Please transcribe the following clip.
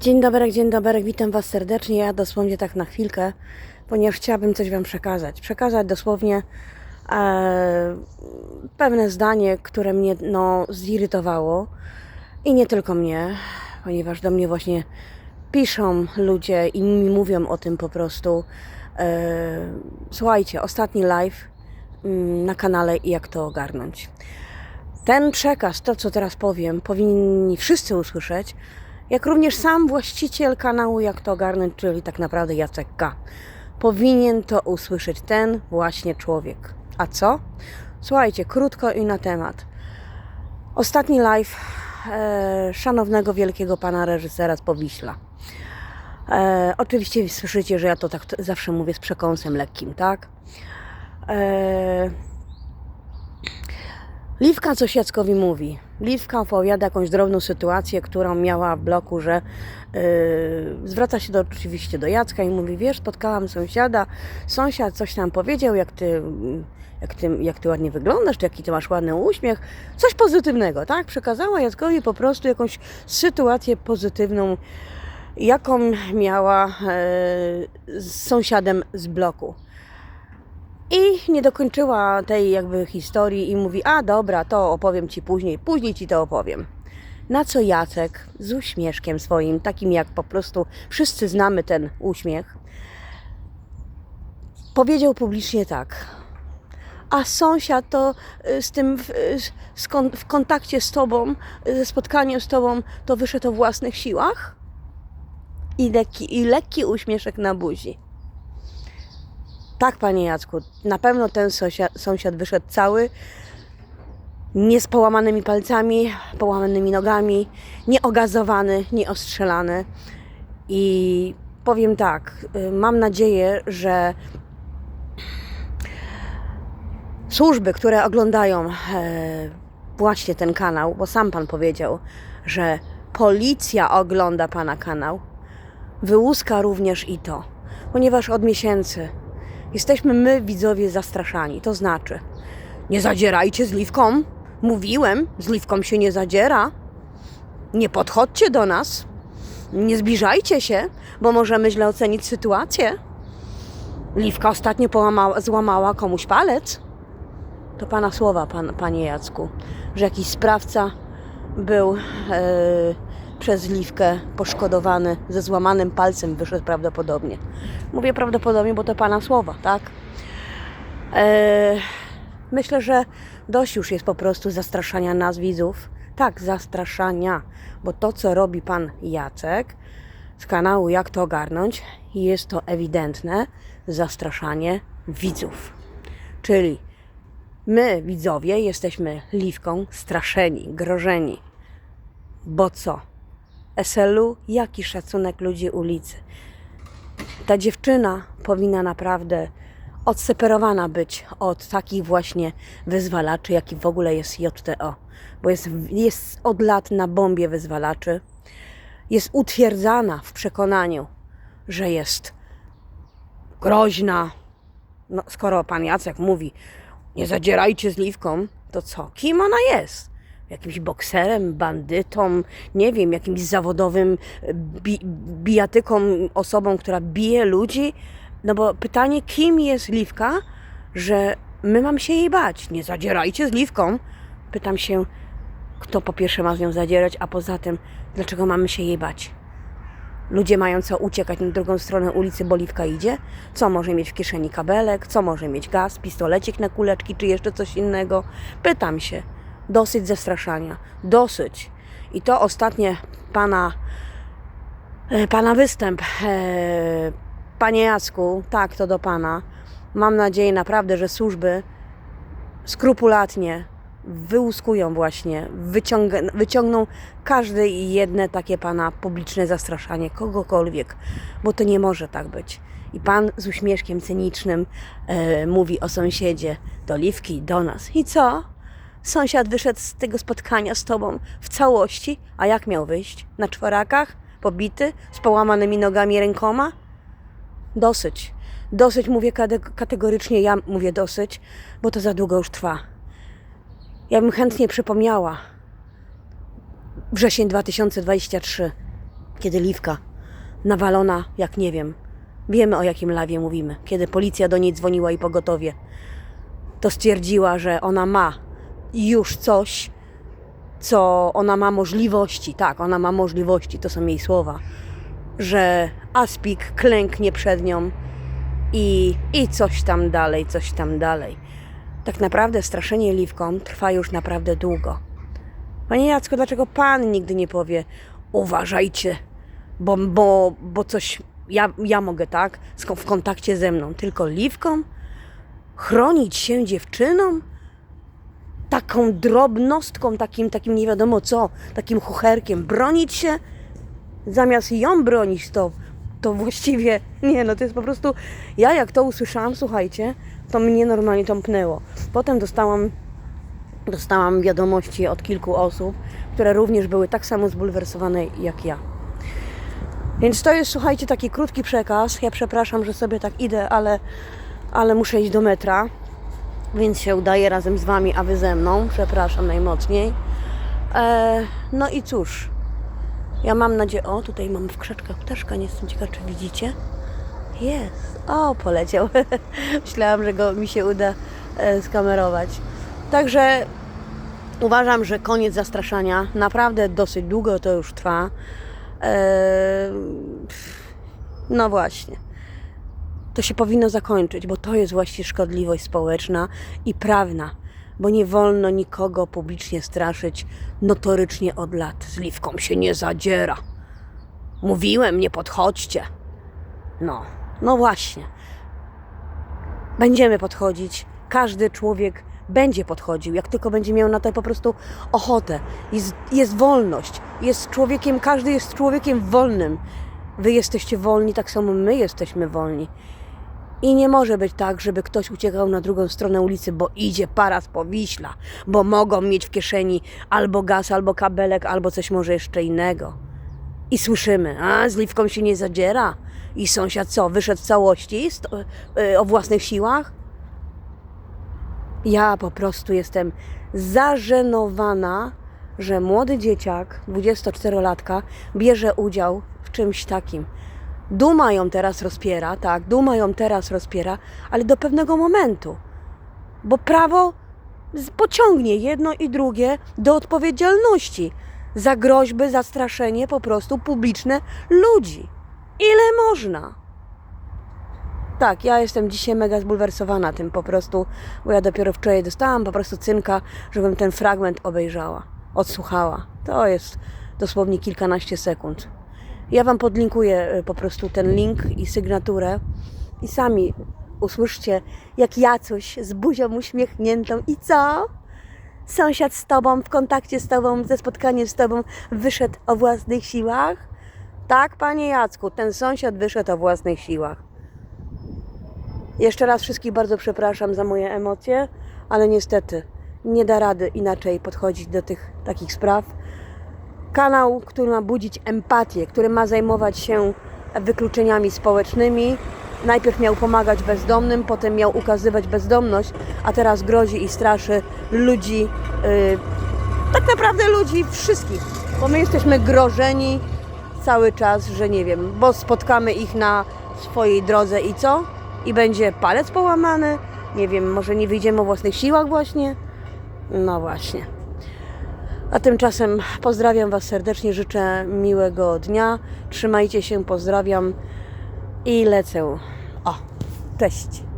Dzień dobry, dzień dobry, witam Was serdecznie. Ja dosłownie tak na chwilkę, ponieważ chciałabym coś Wam przekazać. Przekazać dosłownie e, pewne zdanie, które mnie no, zirytowało i nie tylko mnie, ponieważ do mnie właśnie piszą ludzie i mi mówią o tym po prostu. E, słuchajcie, ostatni live mm, na kanale i jak to ogarnąć. Ten przekaz, to co teraz powiem, powinni wszyscy usłyszeć, jak również sam właściciel kanału Jak to ogarnąć, czyli tak naprawdę Jacek K. Powinien to usłyszeć ten właśnie człowiek. A co? Słuchajcie, krótko i na temat. Ostatni live e, szanownego wielkiego pana reżysera z Powiśla. E, oczywiście słyszycie, że ja to tak zawsze mówię z przekąsem lekkim, tak? E, Liwka coś Jackowi mówi. Liwka opowiada jakąś drobną sytuację, którą miała w bloku, że yy, zwraca się do, oczywiście do Jacka i mówi, wiesz, spotkałam sąsiada, sąsiad coś tam powiedział, jak ty, jak ty, jak ty ładnie wyglądasz, czy jaki ty masz ładny uśmiech, coś pozytywnego, tak? Przekazała Jackowi po prostu jakąś sytuację pozytywną, jaką miała yy, z sąsiadem z bloku. I nie dokończyła tej jakby historii i mówi, a dobra, to opowiem Ci później, później Ci to opowiem. Na co Jacek z uśmieszkiem swoim, takim jak po prostu wszyscy znamy ten uśmiech, powiedział publicznie tak. A sąsiad to y, z tym w, y, z kon, w kontakcie z Tobą, y, ze spotkaniem z Tobą, to wyszedł o własnych siłach? I lekki, I lekki uśmieszek na buzi. Tak, panie Jacku, na pewno ten sąsiad, sąsiad wyszedł cały, nie z połamanymi palcami, połamanymi nogami, nieogazowany, nieostrzelany. I powiem tak, y, mam nadzieję, że służby, które oglądają e, właśnie ten kanał, bo sam pan powiedział, że policja ogląda pana kanał, wyłuska również i to, ponieważ od miesięcy Jesteśmy my, widzowie, zastraszani. To znaczy, nie zadzierajcie z. Mówiłem, z się nie zadziera. Nie podchodźcie do nas. Nie zbliżajcie się, bo możemy źle ocenić sytuację. Liwka ostatnio połamała, złamała komuś palec. To pana słowa, pan, panie Jacku, że jakiś sprawca był e, przez Liwkę poszkodowany, ze złamanym palcem wyszedł prawdopodobnie. Mówię prawdopodobnie, bo to pana słowa, tak? E, myślę, że dość już jest po prostu zastraszania nas widzów. Tak, zastraszania, bo to, co robi pan Jacek z kanału Jak to ogarnąć, jest to ewidentne zastraszanie widzów. Czyli my, widzowie, jesteśmy liwką straszeni, grożeni. Bo co? SLU, jaki szacunek ludzi ulicy. Ta dziewczyna powinna naprawdę odseparowana być od takich właśnie wyzwalaczy, jaki w ogóle jest JTO. Bo jest, jest od lat na bombie wyzwalaczy. Jest utwierdzana w przekonaniu, że jest groźna. No, skoro pan Jacek mówi, nie zadzierajcie z Liwką, to co? Kim ona jest? Jakimś bokserem, bandytą, nie wiem, jakimś zawodowym bi bijatyką, osobą, która bije ludzi? No bo pytanie, kim jest Liwka, że my mamy się jej bać? Nie zadzierajcie z Liwką. Pytam się, kto po pierwsze ma z nią zadzierać, a poza tym, dlaczego mamy się jej bać? Ludzie mają co uciekać na drugą stronę ulicy, bo Liwka idzie? Co może mieć w kieszeni kabelek? Co może mieć gaz, pistolecik na kuleczki, czy jeszcze coś innego? Pytam się. Dosyć zastraszania. Dosyć. I to ostatnie pana, e, pana występ. E, Panie Jacku, tak, to do pana. Mam nadzieję naprawdę, że służby skrupulatnie wyłuskują właśnie, wyciągną, wyciągną każde i jedne takie pana publiczne zastraszanie kogokolwiek, bo to nie może tak być. I pan z uśmieszkiem cynicznym e, mówi o sąsiedzie, do Liwki, do nas. I co? Sąsiad wyszedł z tego spotkania z tobą w całości, a jak miał wyjść? Na czworakach? Pobity? Z połamanymi nogami rękoma? Dosyć. Dosyć, mówię kategorycznie, ja mówię dosyć, bo to za długo już trwa. Ja bym chętnie przypomniała wrzesień 2023. Kiedy Liwka nawalona, jak nie wiem, wiemy o jakim lawie mówimy. Kiedy policja do niej dzwoniła i pogotowie, to stwierdziła, że ona ma już coś, co ona ma możliwości, tak, ona ma możliwości, to są jej słowa, że Aspik klęknie przed nią i, i coś tam dalej, coś tam dalej. Tak naprawdę straszenie Liwką trwa już naprawdę długo. Panie Jacku, dlaczego pan nigdy nie powie uważajcie, bo, bo, bo coś ja, ja mogę, tak, w kontakcie ze mną, tylko Liwką? Chronić się dziewczyną? Taką drobnostką, takim, takim nie wiadomo co, takim chucherkiem, bronić się? Zamiast ją bronić, to, to właściwie, nie no, to jest po prostu, ja jak to usłyszałam, słuchajcie, to mnie normalnie tąpnęło. Potem dostałam dostałam wiadomości od kilku osób, które również były tak samo zbulwersowane jak ja. Więc to jest, słuchajcie, taki krótki przekaz. Ja przepraszam, że sobie tak idę, ale, ale muszę iść do metra, więc się udaję razem z Wami, a Wy ze mną. Przepraszam najmocniej. E, no i cóż, ja mam nadzieję... O, tutaj mam w krzaczkach ptaszka, nie jestem ciekawa, czy widzicie. Jest. O, poleciał. Myślałam, że go mi się uda e, skamerować. Także uważam, że koniec zastraszania. Naprawdę dosyć długo to już trwa. E, no właśnie. To się powinno zakończyć, bo to jest właśnie szkodliwość społeczna i prawna. Bo nie wolno nikogo publicznie straszyć notorycznie od lat. Z liwką się nie zadziera. Mówiłem, nie podchodźcie. No, no właśnie. Będziemy podchodzić. Każdy człowiek będzie podchodził, jak tylko będzie miał na to po prostu ochotę. Jest, jest wolność. Jest człowiekiem, każdy jest człowiekiem wolnym. Wy jesteście wolni, tak samo my jesteśmy wolni. I nie może być tak, żeby ktoś uciekał na drugą stronę ulicy, bo idzie paras po Wiśla, bo mogą mieć w kieszeni albo gaz, albo kabelek, albo coś może jeszcze innego. I słyszymy, a z Liwką się nie zadziera. I sąsiad co, wyszedł w całości z, y, o własnych siłach? Ja po prostu jestem zażenowana, że młody dzieciak, 24-latka, bierze udział w czymś takim. Duma ją teraz rozpiera, tak, duma ją teraz rozpiera, ale do pewnego momentu. Bo prawo pociągnie jedno i drugie do odpowiedzialności za groźby, za straszenie po prostu publiczne ludzi. Ile można? Tak, ja jestem dzisiaj mega zbulwersowana tym po prostu, bo ja dopiero wczoraj dostałam po prostu cynka, żebym ten fragment obejrzała, odsłuchała. To jest dosłownie kilkanaście sekund. Ja Wam podlinkuję y, po prostu ten link i sygnaturę i sami usłyszcie, jak Jacuś z buzią uśmiechniętą i co? Sąsiad z Tobą, w kontakcie z Tobą, ze spotkaniem z Tobą wyszedł o własnych siłach? Tak, Panie Jacku, ten sąsiad wyszedł o własnych siłach. Jeszcze raz wszystkich bardzo przepraszam za moje emocje, ale niestety nie da rady inaczej podchodzić do tych takich spraw. Kanał, który ma budzić empatię, który ma zajmować się wykluczeniami społecznymi. Najpierw miał pomagać bezdomnym, potem miał ukazywać bezdomność, a teraz grozi i straszy ludzi, yy, tak naprawdę ludzi wszystkich, bo my jesteśmy grożeni cały czas, że nie wiem, bo spotkamy ich na swojej drodze i co? I będzie palec połamany? Nie wiem, może nie wyjdziemy o własnych siłach właśnie? No właśnie. A tymczasem pozdrawiam Was serdecznie, życzę miłego dnia. Trzymajcie się, pozdrawiam i lecę. O, cześć.